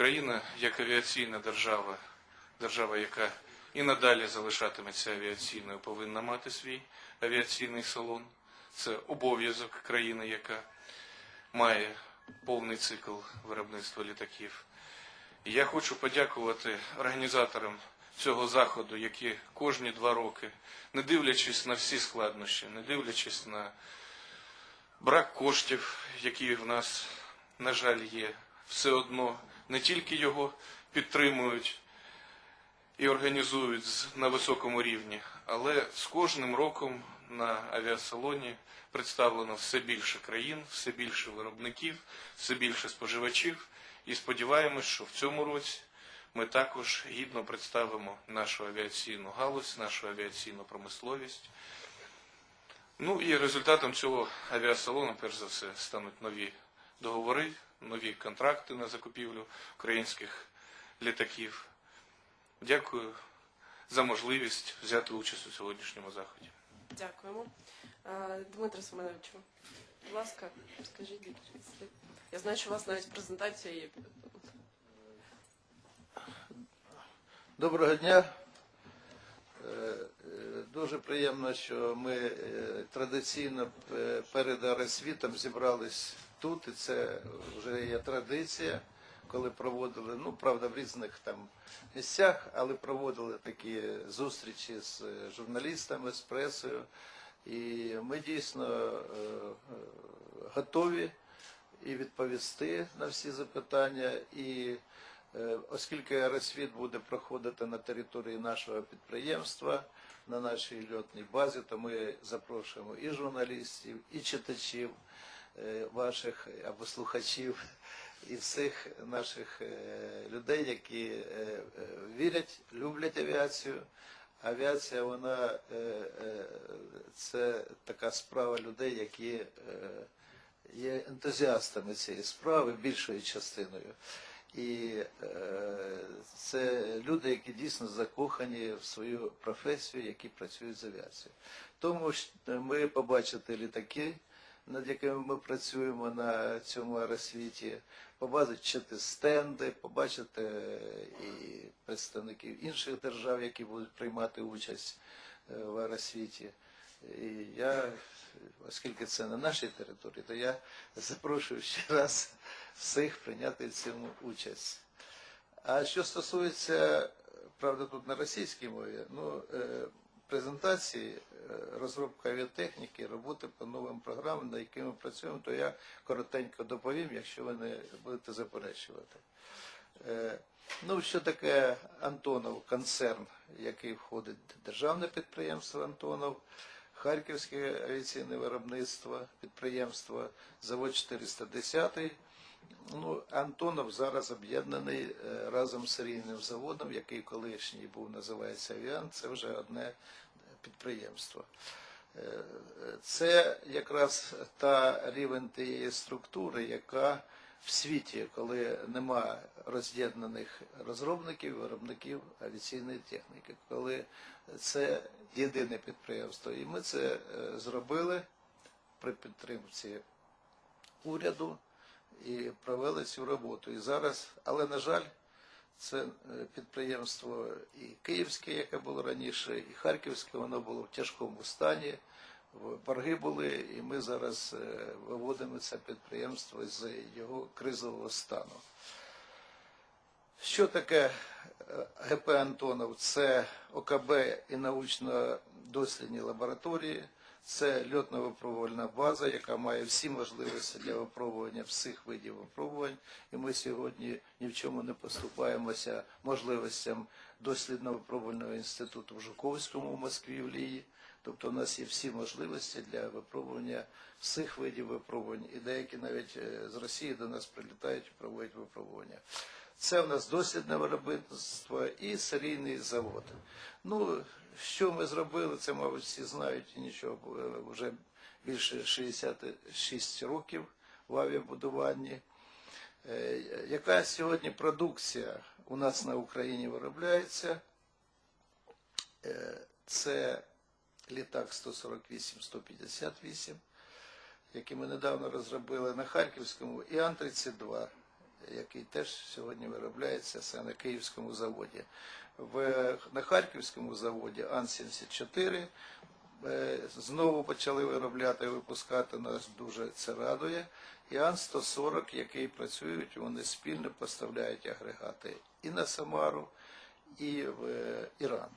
Україна як авіаційна держава, держава, яка і надалі залишатиметься авіаційною, повинна мати свій авіаційний салон. Це обов'язок країни, яка має повний цикл виробництва літаків. І я хочу подякувати організаторам цього заходу, які кожні два роки, не дивлячись на всі складнощі, не дивлячись на брак коштів, які в нас, на жаль, є, все одно не тільки його підтримують і організують на високому рівні, але з кожним роком на авіасалоні представлено все більше країн, все більше виробників, все більше споживачів. І сподіваємось, що в цьому році ми також гідно представимо нашу авіаційну галузь, нашу авіаційну промисловість. Ну і результатом цього авіасалону, перш за все, стануть нові договори, нові контракти на закупівлю українських літаків. Дякую за можливість взяти участь у сьогоднішньому заході. Дякуємо. Е, Дмитро Семеновичу, будь ласка, скажіть слів. Я знаю, що у вас навіть презентація є. Доброго дня. Е, е, Дуже приємно, що ми традиційно перед Аресвітом зібрались тут, і це вже є традиція, коли проводили, ну правда, в різних там місцях, але проводили такі зустрічі з е, журналістами, з пресою. І ми дійсно е, е, готові і відповісти на всі запитання. І оскільки аеросвіт буде проходити на території нашого підприємства, на нашій льотній базі, то ми запрошуємо і журналістів, і читачів ваших або слухачів, і всіх наших е, людей, які е, е, вірять, люблять авіацію. Авіація, вона е, е, це така справа людей, які е, є ентузіастами цієї справи більшою частиною. І е, це люди, які дійсно закохані в свою професію, які працюють з авіацією. Тому ми побачите літаки, над якими ми працюємо на цьому аеросвіті, побачите стенди, побачите і представників інших держав, які будуть приймати участь е, в аеросвіті. І я, оскільки це на нашій території, то я запрошую ще раз всіх прийняти в цьому участь. А що стосується, правда, тут на російській мові, ну, е, презентації, е, розробка авіатехніки, роботи по новим програмам, на якими ми працюємо, то я коротенько доповім, якщо ви не будете заперечувати. Е, Ну, що таке Антонов концерн, який входить в державне підприємство Антонов, Харківське авіаційне виробництво, підприємство, завод 410. Ну, Антонов зараз об'єднаний е, разом з серійним заводом, який колишній був, називається Авіан, це вже одне підприємство. Е, Це якраз та рівень тієї структури, яка в світі, коли нема роз'єднаних розробників, виробників авіаційної техніки, коли це єдине підприємство. І ми це е, зробили при підтримці уряду і провели цю роботу. І зараз, але на жаль, це е, підприємство і київське, яке було раніше, і харківське, воно було в тяжкому стані. Борги були, і ми зараз е, виводимо це підприємство з його кризового стану. Що таке е, ГП Антонов? Це ОКБ і научно-дослідні лабораторії, це льотно-випробувальна база, яка має всі можливості для випробування всіх видів випробувань. І ми сьогодні ні в чому не поступаємося можливостям дослідно-випробувального інституту в Жуковському, в Москві, в Лії. Тобто у нас є всі можливості для випробування всіх видів випробувань, і деякі навіть е, з Росії до нас прилітають і проводять випробування. Це у нас дослідне виробництво і серійний завод. Ну, що ми зробили, це, мабуть, всі знають і нічого, е, вже більше 66 років в авіабудуванні. Е, Яка сьогодні продукція у нас на Україні виробляється? Е, Це літак 148-158, який ми недавно розробили на Харківському, і Ан-32, який теж сьогодні виробляється це на Київському заводі. В, на Харківському заводі Ан-74 е, знову почали виробляти і випускати, нас дуже це радує. І Ан-140, який працюють, вони спільно поставляють агрегати і на Самару, і в е, Іран.